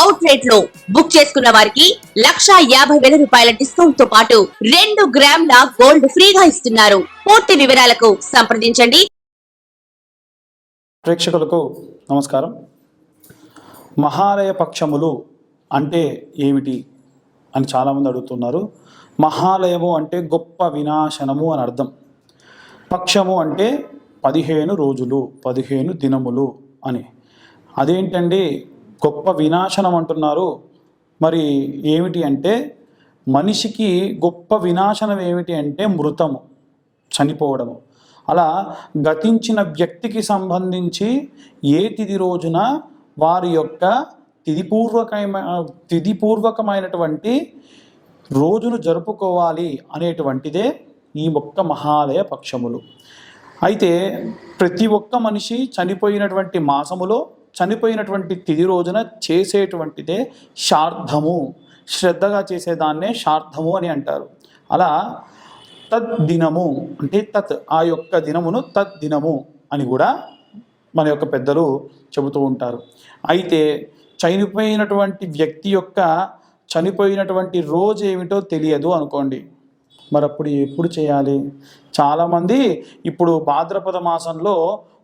Out రేట్లో book చేసుకున్న వారికి లక్ష యాభై వేల రూపాయల డిస్కౌంట్తో పాటు రెండు గ్రాముల గోల్డ్ ఫ్రీగా ఇస్తున్నారు. పూర్తి వివరాలకు సంప్రదించండి. ప్రేక్షకులకు నమస్కారం. మహాలయ పక్షములు అంటే ఏమిటి అని చాలామంది అడుగుతున్నారు. మహాలయము అంటే గొప్ప వినాశనము అని అర్థం. పక్షము అంటే పదిహేను రోజులు పదిహేను దినములు అని. అదేంటండి? గొప్ప వినాశనం అంటున్నారు. మరి ఏమిటి అంటే మనిషికి గొప్ప వినాశనం ఏమిటి అంటే మృతము చనిపోవడము. అలా గతించిన వ్యక్తికి సంబంధించి ఏ తిది రోజున వారి యొక్క తిదిపూర్వకమైన తిదిపూర్వకమైనటువంటి రోజును జరుపుకోవాలి అనేటువంటిదే ఈ ఒక్క మహాలయ పక్షములు. అయితే ప్రతి ఒక్క మనిషి చనిపోయినటువంటి మాసములో చనిపోయినటువంటి తిది రోజున చేసేటువంటిదే శార్థము. శ్రద్ధగా చేసేదాన్నే శార్థము అని అంటారు. అలా తద్ దినము అంటే తత్ ఆ యొక్క దినమును తద్ దినము అని కూడా మన యొక్క పెద్దలు చెబుతూ ఉంటారు. అయితే చనిపోయినటువంటి వ్యక్తి యొక్క చనిపోయినటువంటి రోజు ఏమిటో తెలియదు అనుకోండి. మరి అప్పుడు ఎప్పుడు చేయాలి? చాలామంది ఇప్పుడు భాద్రపద మాసంలో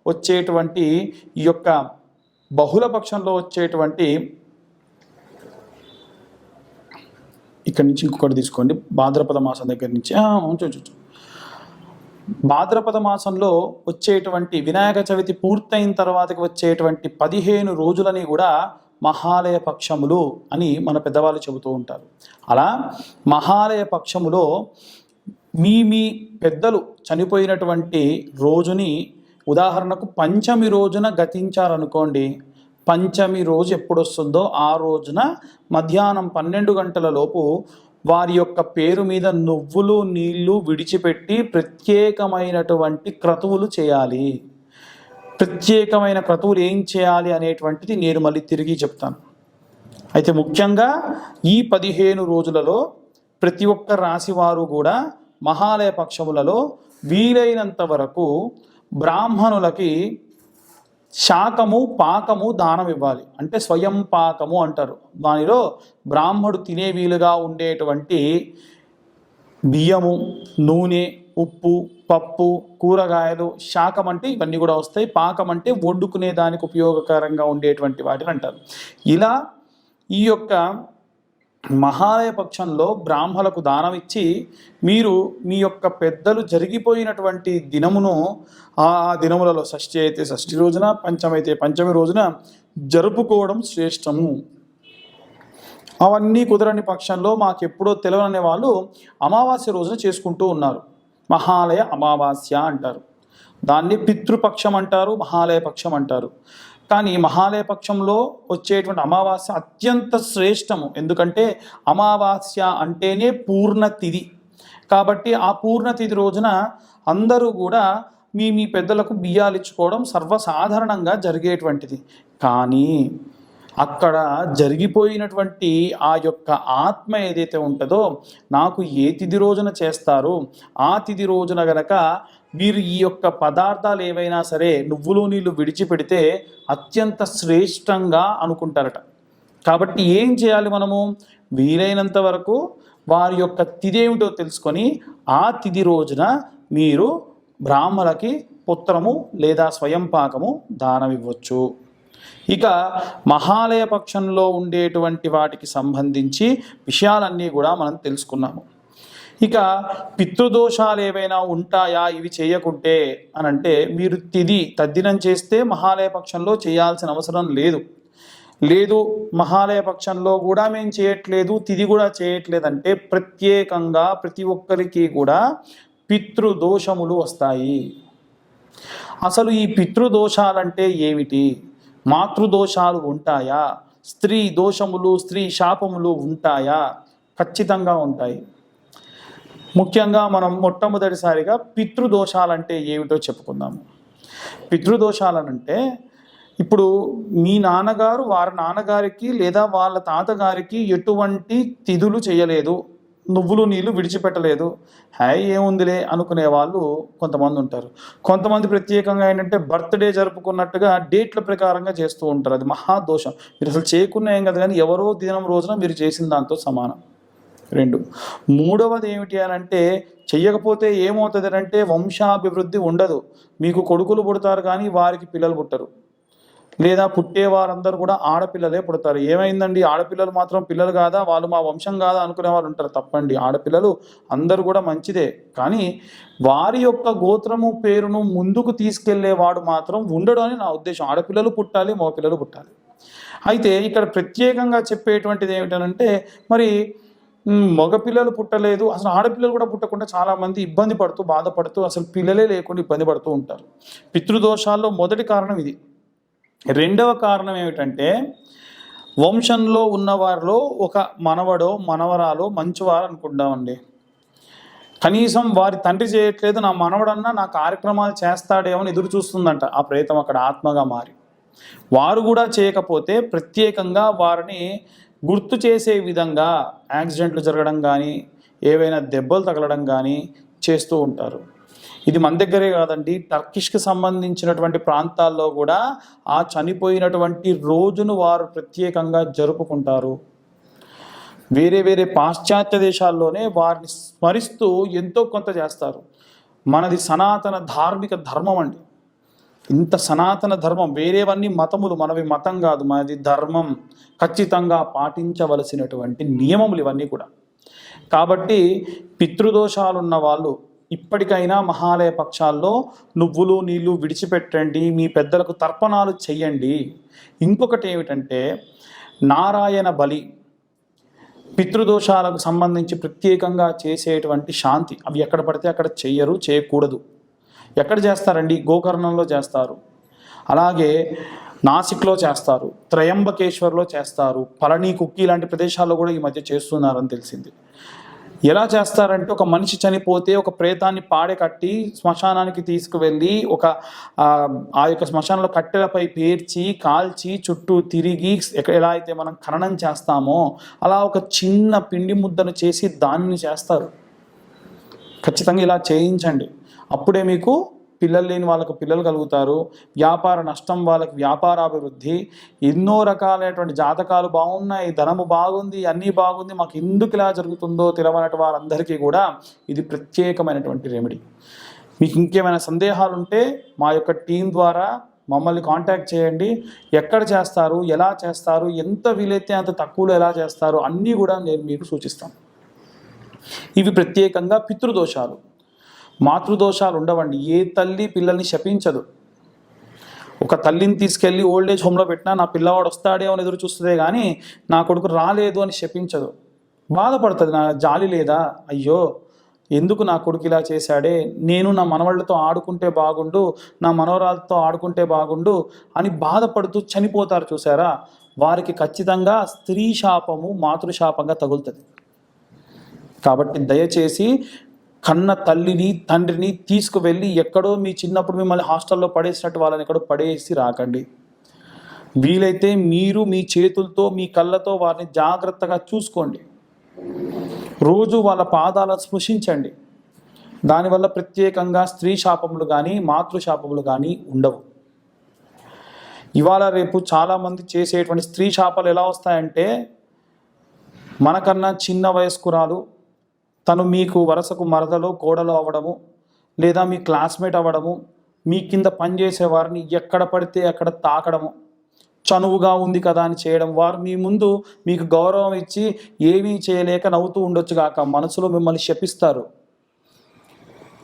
వచ్చేటువంటి ఈ యొక్క బహుళ పక్షంలో వచ్చేటువంటి ఇక్కడ నుంచి ఇంకొకటి తీసుకోండి. భాద్రపద మాసం దగ్గర నుంచి. ఉంచు. భాద్రపద మాసంలో వచ్చేటువంటి వినాయక చవితి పూర్తయిన తర్వాతకి వచ్చేటువంటి పదిహేను రోజులని కూడా మహాలయ పక్షములు అని మన పెద్దవాళ్ళు చెబుతూ ఉంటారు. అలా మహాలయ పక్షములో మీ మీ పెద్దలు చనిపోయినటువంటి రోజుని ఉదాహరణకు పంచమి రోజున గతించారనుకోండి పంచమి రోజు ఎప్పుడు వస్తుందో ఆ రోజున మధ్యాహ్నం పన్నెండు గంటల లోపు వారి యొక్క పేరు మీద నువ్వులు నీళ్ళు విడిచిపెట్టి ప్రత్యేకమైనటువంటి క్రతువులు చేయాలి. ప్రత్యేకమైన క్రతువులు ఏం చేయాలి అనేటువంటిది నేను మళ్ళీ తిరిగి చెప్తాను. అయితే ముఖ్యంగా ఈ పదిహేను రోజులలో ప్రతి ఒక్క రాశివారు కూడా మహాలయ పక్షములలో వీలైనంత వరకు బ్రాహ్మణులకి శాకము పాకము దానం ఇవ్వాలి. అంటే స్వయం పాకము అంటారు. దానిలో బ్రాహ్మడు తినే వీలుగా ఉండేటువంటి బియ్యము నూనె ఉప్పు పప్పు కూరగాయలు శాకం అంటే ఇవన్నీ కూడా వస్తాయి. పాకం అంటే వండుకునే దానికి ఉపయోగకరంగా ఉండేటువంటి వాటిని అంటారు. ఇలా ఈ యొక్క మహాలయ పక్షంలో బ్రాహ్మలకు దానం ఇచ్చి మీరు మీ యొక్క పెద్దలు జరిగిపోయినటువంటి దినమును ఆ దినములలో షష్ఠి అయితే షష్ఠి రోజున పంచమైతే పంచమి రోజున జరుపుకోవడం శ్రేష్టము. అవన్నీ కుదరని పక్షంలో మాకు ఎప్పుడో తెలియని వాళ్ళు అమావాస్య రోజున చేసుకుంటూ ఉన్నారు. మహాలయ అమావాస్య అంటారు. దాన్ని పితృపక్షం అంటారు మహాలయ పక్షం అంటారు. కానీ మహాలయ పక్షంలో వచ్చేటువంటి అమావాస్య అత్యంత శ్రేష్టము. ఎందుకంటే అమావాస్య అంటేనే పూర్ణతిథి. కాబట్టి ఆ పూర్ణతిథి రోజున అందరూ కూడా మీ మీ పెద్దలకు బియ్యాలు ఇచ్చుకోవడం సర్వసాధారణంగా జరిగేటువంటిది. కానీ అక్కడ జరిగిపోయినటువంటి ఆ యొక్క ఆత్మ ఏదైతే ఉంటుందో నాకు ఏ తిథి రోజున చేస్తారు ఆ తిథి రోజున గనక మీరు ఈ యొక్క పదార్థాలు ఏవైనా సరే నువ్వులు నీళ్ళు విడిచిపెడితే అత్యంత శ్రేష్టంగా అనుకుంటారట. కాబట్టి ఏం చేయాలి మనము? వీలైనంత వరకు వారి యొక్క తిథి ఏమిటో తెలుసుకొని ఆ తిథి రోజున మీరు బ్రాహ్మలకి పుత్రము లేదా స్వయం పాకము దానమివ్వచ్చు. ఇక మహాలయ పక్షంలో ఉండేటువంటి వాటికి సంబంధించి విషయాలన్నీ కూడా మనం తెలుసుకున్నాము. ఇక పితృదోషాలు ఏవైనా ఉంటాయా? ఇవి చేయకుంటే అని అంటే మీరు తిది తద్దినం చేస్తే మహాలయ పక్షంలో చేయాల్సిన అవసరం లేదు. లేదు మహాలయ పక్షంలో కూడా మేము చేయట్లేదు తిది కూడా చేయట్లేదంటే ప్రత్యేకంగా ప్రతి ఒక్కరికి కూడా పితృదోషములు వస్తాయి. అసలు ఈ పితృదోషాలంటే ఏమిటి? మాతృదోషాలు ఉంటాయా? స్త్రీ దోషములు స్త్రీ శాపములు ఉంటాయా? ఖచ్చితంగా ఉంటాయి. ముఖ్యంగా మనం మొట్టమొదటిసారిగా పితృదోషాలంటే ఏమిటో చెప్పుకుందాము పితృదోషాలనంటే ఇప్పుడు మీ నాన్నగారు వారి నాన్నగారికి లేదా వాళ్ళ తాతగారికి ఎటువంటి తిథులు చేయలేదు నువ్వులు నీళ్ళు విడిచిపెట్టలేదు. హాయ్ ఏముందిలే అనుకునే వాళ్ళు కొంతమంది ఉంటారు. కొంతమంది ప్రత్యేకంగా ఏంటంటే బర్త్డే జరుపుకున్నట్టుగా డేట్ల ప్రకారంగా చేస్తూ ఉంటారు. అది మహాదోషం మీరు అసలు చేయకున్నా ఏం కదా కానీ ఎవరో దినం రోజున మీరు చేసిన దాంతో సమానం. రెండు. మూడవది ఏమిటి అని అంటే చెయ్యకపోతే ఏమవుతుంది అంటే వంశాభివృద్ధి ఉండదు. మీకు కొడుకులు పుడతారు కానీ వారికి పిల్లలు పుట్టరు. లేదా పుట్టే వారందరూ కూడా ఆడపిల్లలే పుడతారు. ఏమైందండి? ఆడపిల్లలు మాత్రం పిల్లలు కాదా? వాళ్ళు మా వంశం కాదా? అనుకునే వారు ఉంటారు. తప్పండి. ఆడపిల్లలు అందరూ కూడా మంచిదే. కానీ వారి యొక్క గోత్రము పేరును ముందుకు తీసుకెళ్ళేవాడు మాత్రం ఉండడు అని నా ఉద్దేశం. ఆడపిల్లలు పుట్టాలి మగపిల్లలు పుట్టాలి. అయితే ఇక్కడ ప్రత్యేకంగా చెప్పేటువంటిది ఏమిటనంటే మరి మగపిల్లలు పుట్టలేదు. అసలు ఆడపిల్లలు కూడా పుట్టకుండా చాలామంది ఇబ్బంది పడుతూ బాధపడుతూ అసలు పిల్లలే లేకుండా ఇబ్బంది పడుతూ ఉంటారు. పితృదోషాల్లో మొదటి కారణం ఇది. రెండవ కారణం ఏమిటంటే వంశంలో ఉన్నవారిలో ఒక మనవడో మనవరాలో మంచివారు అనుకుంటామండి కనీసం వారి తండ్రి చేయట్లేదు నా మనవడన్నా నా కార్యక్రమాలు చేస్తాడేమో ఎదురు చూస్తుందంట. ఆ ప్రేతం అక్కడ ఆత్మగా మారి. వారు కూడా చేయకపోతే ప్రత్యేకంగా వారిని గుర్తు చేసే విధంగా యాక్సిడెంట్లు జరగడం కానీ ఏవైనా దెబ్బలు తగలడం కానీ చేస్తూ ఉంటారు. ఇది మన దగ్గరే కాదండి. టర్కిష్కి సంబంధించినటువంటి ప్రాంతాల్లో కూడా ఆ చనిపోయినటువంటి రోజును వారు ప్రత్యేకంగా జరుపుకుంటారు. వేరే వేరే పాశ్చాత్య దేశాల్లోనే వారిని స్మరిస్తూ ఎంతో కొంత చేస్తారు. మనది సనాతన ధార్మిక ధర్మం అండి. ఇంత సనాతన ధర్మం వేరేవన్నీ మతములు మనవి మతం కాదు మనది ధర్మం ఖచ్చితంగా పాటించవలసినటువంటి నియమములు ఇవన్నీ కూడా. కాబట్టి పితృదోషాలున్న వాళ్ళు ఇప్పటికైనా మహాలయ పక్షాల్లో నువ్వులు నీళ్ళు విడిచిపెట్టండి మీ పెద్దలకు తర్పణాలు చెయ్యండి. ఇంకొకటి ఏమిటంటే నారాయణ బలి పితృదోషాలకు సంబంధించి ప్రత్యేకంగా చేసేటువంటి శాంతి. అవి ఎక్కడ పడితే అక్కడ చెయ్యరు చేయకూడదు. ఎక్కడ చేస్తారండి? గోకర్ణంలో చేస్తారు. అలాగే నాసిక్లో చేస్తారు. త్రయంబకేశ్వర్లో చేస్తారు. పళని కుక్కి లాంటి ప్రదేశాల్లో కూడా ఈ మధ్య చేస్తున్నారని తెలిసింది. ఎలా చేస్తారంటే ఒక మనిషి చనిపోతే ఒక ప్రేతాన్ని పాడె కట్టి శ్మశానానికి తీసుకువెళ్ళి ఒక ఆ, యొక్క శ్మశానంలో కట్టెలపై పేర్చి కాల్చి చుట్టూ తిరిగి ఎలా అయితే మనం ఖననం చేస్తామో అలా ఒక చిన్న పిండి ముద్దను చేసి దానిని చేస్తారు. ఖచ్చితంగా ఇలా చేయించండి. అప్పుడే మీకు పిల్లలు లేని వాళ్ళకు పిల్లలు కలుగుతారు. వ్యాపార నష్టం వాళ్ళకి వ్యాపారాభివృద్ధి. ఎన్నో రకాలైనటువంటి జాతకాలు బాగున్నాయి. ధనము బాగుంది అన్నీ బాగుంది. మాకు ఎందుకు ఇలా జరుగుతుందో తెలవనటి వారందరికీ కూడా ఇది ప్రత్యేకమైనటువంటి రెమెడీ మీకు ఇంకేమైనా సందేహాలు ఉంటే మా యొక్క టీం ద్వారా మమ్మల్ని కాంటాక్ట్ చేయండి. ఎక్కడ చేస్తారు ఎలా చేస్తారు ఎంత వీలైతే అంత తక్కువలో ఎలా చేస్తారు అన్నీ కూడా నేను మీకు సూచిస్తాను. ఇవి ప్రత్యేకంగా పితృదోషాలు. మాతృదోషాలు ఉండవండి. ఏ తల్లి పిల్లల్ని శపించదు. ఒక తల్లిని తీసుకెళ్ళి ఓల్డ్ ఏజ్ హోమ్లో పెట్టినా నా పిల్లవాడు వస్తాడే అని ఎదురు చూస్తుందే కానీ నా కొడుకు రాలేదు అని శపించదు. బాధపడుతుంది. నా జాలి లేదా? అయ్యో ఎందుకు నా కొడుకు ఇలా చేశాడే? నేను నా మనవాళ్ళతో ఆడుకుంటే బాగుండు నా మనవరాలతో ఆడుకుంటే బాగుండు అని బాధపడుతూ చనిపోతారు చూసారా? వారికి ఖచ్చితంగా స్త్రీ శాపము మాతృశాపంగా తగులుతుంది. కాబట్టి దయచేసి కన్న తల్లిని తండ్రిని తీసుకువెళ్ళి ఎక్కడో మీ చిన్నప్పుడు మిమ్మల్ని హాస్టల్లో పడేసినట్టు వాళ్ళని ఎక్కడో పడేసి రాకండి. వీలైతే మీరు మీ చేతులతో మీ కళ్ళతో వారిని జాగ్రత్తగా చూసుకోండి. రోజు వాళ్ళ పాదాలను స్పృశించండి. దానివల్ల ప్రత్యేకంగా స్త్రీ శాపములు కానీ మాతృశాపములు కానీ ఉండవు. ఇవాళ రేపు చాలామంది చేసేటువంటి స్త్రీ శాపాలు ఎలా వస్తాయంటే మనకన్నా చిన్న వయస్కురాలు తను మీకు వరుసకు మరదలో కోడలు అవ్వడము లేదా మీ క్లాస్మేట్ అవ్వడము మీ కింద పనిచేసే వారిని ఎక్కడ పడితే అక్కడ తాకడము చనువుగా ఉంది కదా అని చేయడం వారు మీ ముందు మీకు గౌరవం ఇచ్చి ఏమీ చేయలేక నవ్వుతూ ఉండొచ్చు కాక మనసులో మిమ్మల్ని శపిస్తారు.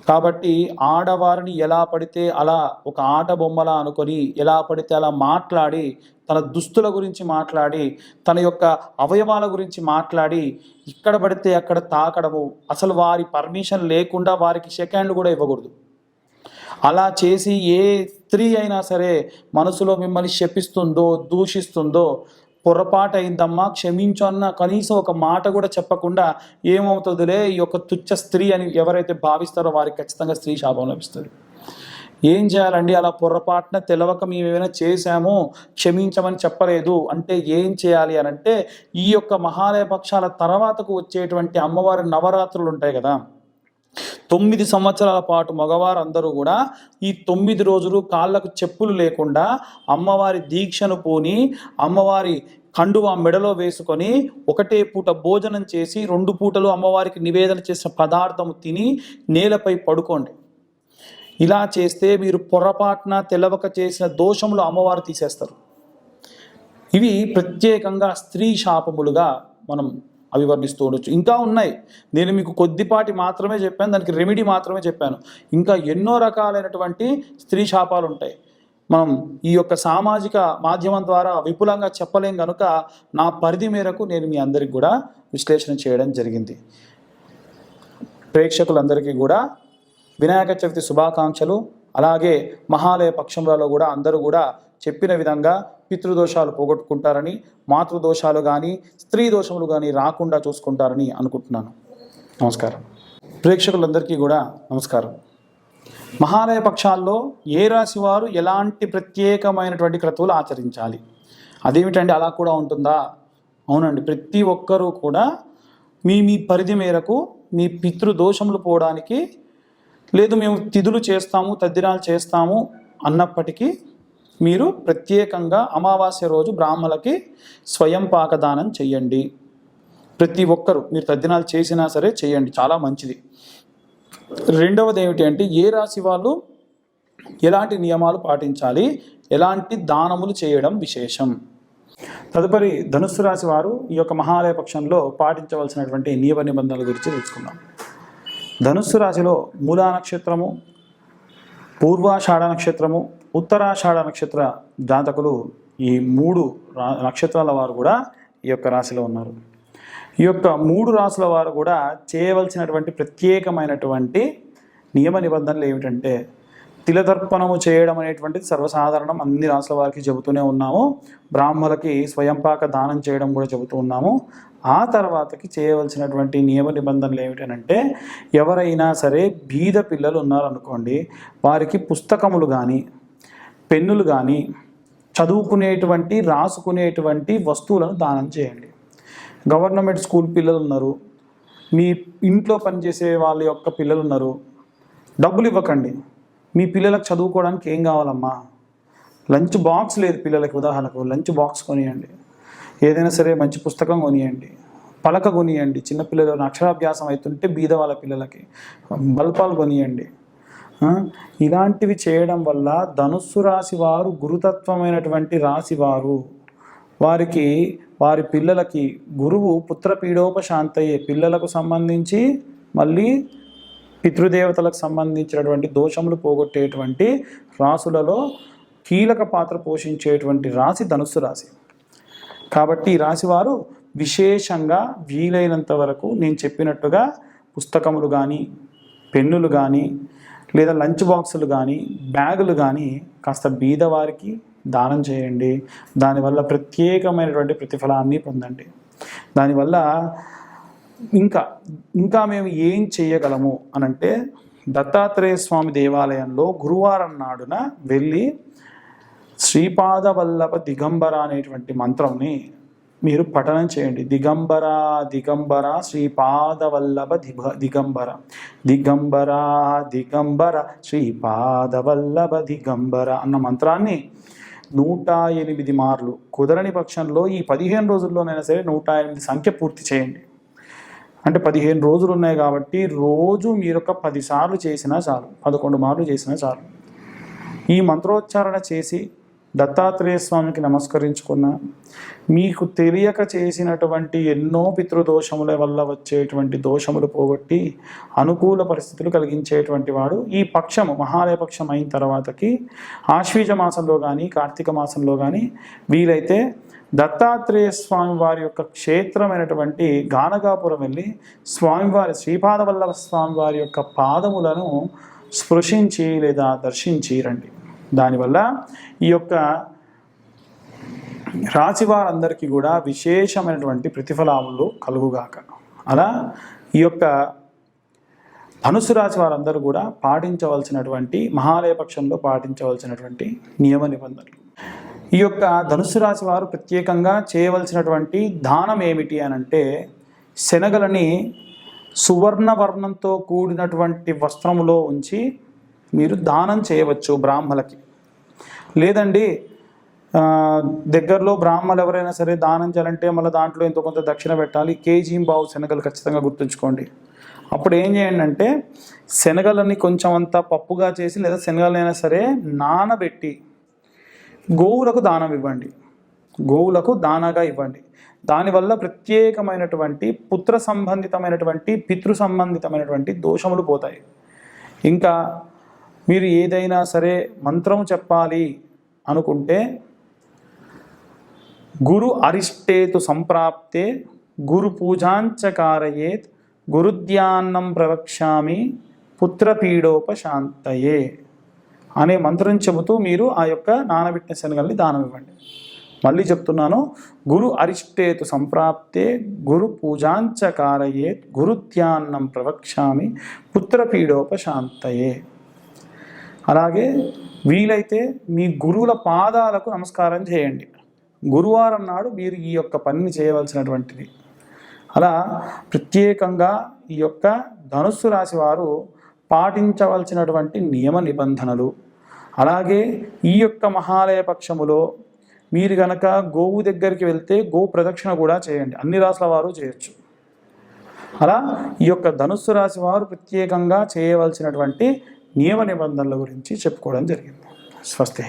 కాబట్టి ఆడవారిని ఎలా పడితే అలా ఒక ఆట బొమ్మలా అనుకొని ఎలా పడితే అలా మాట్లాడి తన దుస్తుల గురించి మాట్లాడి తన యొక్క అవయవాల గురించి మాట్లాడి ఇక్కడ పడితే అక్కడ తాకడము అసలు వారి పర్మిషన్ లేకుండా వారికి సెకండ్లు కూడా ఇవ్వకూడదు. అలా చేసి ఏ స్త్రీ అయినా సరే మనసులో మిమ్మల్ని శపిస్తుందో దూషిస్తుందో పొరపాటు అయిందమ్మా క్షమించు అన్న కనీసం ఒక మాట కూడా చెప్పకుండా ఏమవుతుందిలే? ఈ యొక్క తుచ్చ స్త్రీ అని ఎవరైతే భావిస్తారో వారికి ఖచ్చితంగా స్త్రీ శాపం లభిస్తుంది. ఏం చేయాలండి? అలా పొరపాటున తెలవక మేము ఏమైనా చేశాము క్షమించమని చెప్పలేదు అంటే ఏం చేయాలి అని అంటే ఈ యొక్క మహాలయ పక్షాల తర్వాతకు వచ్చేటువంటి అమ్మవారి నవరాత్రులు ఉంటాయి కదా. తొమ్మిది సంవత్సరాల పాటు మగవారందరూ కూడా ఈ తొమ్మిది రోజులు కాళ్ళకు చెప్పులు లేకుండా అమ్మవారి దీక్షను పోని అమ్మవారి కండువా మెడలో వేసుకొని ఒకటే పూట భోజనం చేసి రెండు పూటలు అమ్మవారికి నివేదన చేసిన పదార్థం తిని నేలపై పడుకోండి. ఇలా చేస్తే మీరు పొరపాటున తెలవక చేసిన దోషములు అమ్మవారు తీసేస్తారు. ఇవి ప్రత్యేకంగా స్త్రీ శాపములుగా మనం అవి వర్ణిస్తూ ఉండొచ్చు ఇంకా ఉన్నాయి. నేను మీకు కొద్దిపాటి మాత్రమే చెప్పాను దానికి రెమెడీ మాత్రమే చెప్పాను. ఇంకా ఎన్నో రకాలైనటువంటి స్త్రీ శాపాలు ఉంటాయి మనం ఈ యొక్క సామాజిక మాధ్యమం ద్వారా విపులంగా చెప్పలేం కనుక నా పరిధి మేరకు నేను మీ అందరికి కూడా విశ్లేషణ చేయడం జరిగింది. ప్రేక్షకులందరికీ కూడా వినాయక చవితి శుభాకాంక్షలు. అలాగే మహాలయ పక్షంలో కూడా అందరూ కూడా చెప్పిన విధంగా పితృదోషాలు పోగొట్టుకుంటారని మాతృదోషాలు కానీ స్త్రీ దోషములు కానీ రాకుండా చూసుకుంటారని అనుకుంటున్నాను. నమస్కారం. ప్రేక్షకులందరికీ కూడా నమస్కారం. మహాలయ పక్షాల్లో ఏ రాశి వారు ఎలాంటి ప్రత్యేకమైనటువంటి క్రతువులు ఆచరించాలి? అదేమిటండి అలా కూడా ఉంటుందా? అవునండి ప్రతి ఒక్కరూ కూడా మీ మీ పరిధి మేరకు మీ పితృదోషములు పోవడానికి లేదు మేము తిథులు చేస్తాము తద్దినాలు చేస్తాము అన్నప్పటికీ మీరు ప్రత్యేకంగా అమావాస్య రోజు బ్రాహ్మలకి స్వయం పాకదానం చెయ్యండి. ప్రతి ఒక్కరు మీరు తద్దినాలు చేసినా సరే చేయండి చాలా మంచిది. రెండవది ఏమిటి అంటే ఏ రాశి వాళ్ళు ఎలాంటి నియమాలు పాటించాలి? ఎలాంటి దానములు చేయడం విశేషం? తదుపరి ధనుస్సు రాశి వారు ఈ యొక్క మహాలయ పక్షంలో పాటించవలసినటువంటి నియమ నిబంధనల గురించి తెలుసుకుందాం. ధనుస్సు రాశిలో మూలా నక్షత్రము పూర్వాషాఢ నక్షత్రము ఉత్తరాషాఢ నక్షత్ర జాతకులు ఈ మూడు రా నక్షత్రాల వారు కూడా ఈ యొక్క రాశిలో ఉన్నారు. ఈ యొక్క మూడు రాసుల వారు కూడా చేయవలసినటువంటి ప్రత్యేకమైనటువంటి నియమ నిబంధనలు ఏమిటంటే తిలదర్పణము చేయడం అనేటువంటిది సర్వసాధారణం. అన్ని రాసుల వారికి చెబుతూనే ఉన్నాము. బ్రాహ్మణులకి స్వయంపాక దానం చేయడం కూడా చెబుతూ ఉన్నాము. ఆ తర్వాతకి చేయవలసినటువంటి నియమ నిబంధనలు ఏమిటంటే ఎవరైనా సరే బీద పిల్లలు ఉన్నారనుకోండి వారికి పుస్తకములు కానీ పెన్నులు కానీ చదువుకునేటువంటి రాసుకునేటువంటి వస్తువులను దానం చేయండి. గవర్నమెంట్ స్కూల్ పిల్లలు ఉన్నారు. మీ ఇంట్లో పనిచేసే వాళ్ళ యొక్క పిల్లలు ఉన్నారు. డబ్బులు ఇవ్వకండి. మీ పిల్లలకు చదువుకోవడానికి ఏం కావాలమ్మా? లంచ్ బాక్స్ లేదు పిల్లలకి ఉదాహరణకు. లంచ్ బాక్స్ కొనియండి. ఏదైనా సరే మంచి పుస్తకం కొనియండి. పలక కొనియండి. చిన్నపిల్లలు అక్షరాభ్యాసం అవుతుంటే బీద వాళ్ళ పిల్లలకి బల్పాలు కొనియండి. ఇలాంటివి చేయడం వల్ల ధనుస్సు రాశి వారు గురుతత్వమైనటువంటి రాశి వారు. వారికి వారి పిల్లలకి గురువు పుత్రపీడోపశాంతయ్యే పిల్లలకు సంబంధించి మళ్ళీ పితృదేవతలకు సంబంధించినటువంటి దోషములు పోగొట్టేటువంటి రాసులలో కీలక పాత్ర పోషించేటువంటి రాశి ధనుస్సు రాశి. కాబట్టి ఈ రాశి వారు విశేషంగా వీలైనంత వరకు నేను చెప్పినట్టుగా పుస్తకములు కానీ పెన్నులు కానీ లేదా లంచ్ బాక్సులు కానీ బ్యాగులు కానీ కాస్త బీదవారికి దానం చేయండి. దానివల్ల ప్రత్యేకమైనటువంటి ప్రతిఫలాన్ని పొందండి. దానివల్ల ఇంకా ఇంకా మేము ఏం చేయగలము అనంటే దత్తాత్రేయ స్వామి దేవాలయంలో గురువారం నాడున వెళ్ళి శ్రీపాద వల్లభ దిగంబర అనేటువంటి మంత్రంని మీరు పఠనం చేయండి. దిగంబర దిగంబర శ్రీపాదవల్లభ దిభ దిగ దిగంబర. దిగంబర దిగంబర శ్రీపాదవల్లభ దిగంబర అన్న మంత్రాన్ని నూట ఎనిమిది మార్లు కుదరని పక్షంలో ఈ పదిహేను రోజుల్లోనైనా సరే నూట ఎనిమిది సంఖ్య పూర్తి చేయండి. అంటే పదిహేను రోజులు ఉన్నాయి కాబట్టి రోజు మీరు ఒక పదిసార్లు చేసినా చాలు. పదకొండు మార్లు చేసినా చాలు. ఈ మంత్రోచ్చారణ చేసి దత్తాత్రేయ స్వామికి నమస్కరించుకున్న. మీకు తెలియక చేసినటువంటి ఎన్నో పితృదోషముల వల్ల వచ్చేటువంటి దోషములు పోగొట్టి అనుకూల పరిస్థితులు కలిగించేటువంటి వాడు ఈ పక్షము మహాలయ పక్షం అయిన తర్వాతకి ఆశ్వీజ మాసంలో కానీ కార్తీక మాసంలో కానీ వీలైతే దత్తాత్రేయ స్వామి వారి యొక్క క్షేత్రమైనటువంటి గానగాపురం వెళ్ళి స్వామివారి శ్రీపాదవల్లభ స్వామివారి స్వామి వారి యొక్క పాదములను స్పృశించి లేదా దర్శించి రండి. దానివల్ల ఈ యొక్క రాశి వారందరికీ కూడా విశేషమైనటువంటి ప్రతిఫలాములు కలుగుగాక. అలా ఈ యొక్క ధనుసు రాశి వారందరూ కూడా పాటించవలసినటువంటి మహాలయ పక్షంలో పాటించవలసినటువంటి నియమ నిబంధనలు. ఈ యొక్క ధనుసు రాశి వారు ప్రత్యేకంగా చేయవలసినటువంటి దానం ఏమిటి అని అంటే శనగలని సువర్ణ వర్ణంతో కూడినటువంటి వస్త్రములో ఉంచి మీరు దానం చేయవచ్చు బ్రాహ్మలకి. లేదండి దగ్గరలో బ్రాహ్మలు ఎవరైనా సరే దానం చేయాలంటే మళ్ళీ దాంట్లో ఎంతో కొంత దక్షిణ పెట్టాలి. కేజీ బావు శనగలు ఖచ్చితంగా గుర్తుంచుకోండి. అప్పుడు ఏం చేయండి అంటే శనగలని కొంచెం అంతా పప్పుగా చేసి లేదా శనగలైనా సరే నానబెట్టి గోవులకు దానం ఇవ్వండి. గోవులకు దానాగా ఇవ్వండి. దానివల్ల ప్రత్యేకమైనటువంటి పుత్ర సంబంధితమైనటువంటి పితృ సంబంధితమైనటువంటి దోషములు పోతాయి. ఇంకా మీరు ఏదైనా సరే మంత్రం చెప్పాలి అనుకుంటే గురు అరిష్టేతు సంప్రాప్తే గురు పూజాంచకారయేత్ గురుధ్యాన్నం ప్రవక్ష్యామి పుత్రపీడోపశాంతయే అనే మంత్రం చెబుతూ మీరు ఆ యొక్క నానబెట్టిన శనగల్ని దానం ఇవ్వండి. మళ్ళీ చెప్తున్నాను గురు అరిష్టేతు సంప్రాప్తే గురు పూజాంచకారయేత్ గురుధ్యాన్నం ప్రవక్ష్యామి పుత్రపీడోపశాంతయే. అలాగే వీలైతే మీ గురువుల పాదాలకు నమస్కారం చేయండి. గురువారం నాడు మీరు ఈ యొక్క పనిని చేయవలసినటువంటిది. అలా ప్రత్యేకంగా ఈ యొక్క ధనుస్సు రాశి వారు పాటించవలసినటువంటి నియమ నిబంధనలు. అలాగే ఈ యొక్క మహాలయ పక్షములో మీరు గనక గోవు దగ్గరికి వెళ్తే గో ప్రదక్షిణ కూడా చేయండి. అన్ని రాసుల వారు చేయొచ్చు. అలా ఈ యొక్క ధనుస్సు రాశి వారు ప్రత్యేకంగా చేయవలసినటువంటి నియమ నిబంధనల గురించి చెప్పుకోవడం జరిగింది. స్వస్తి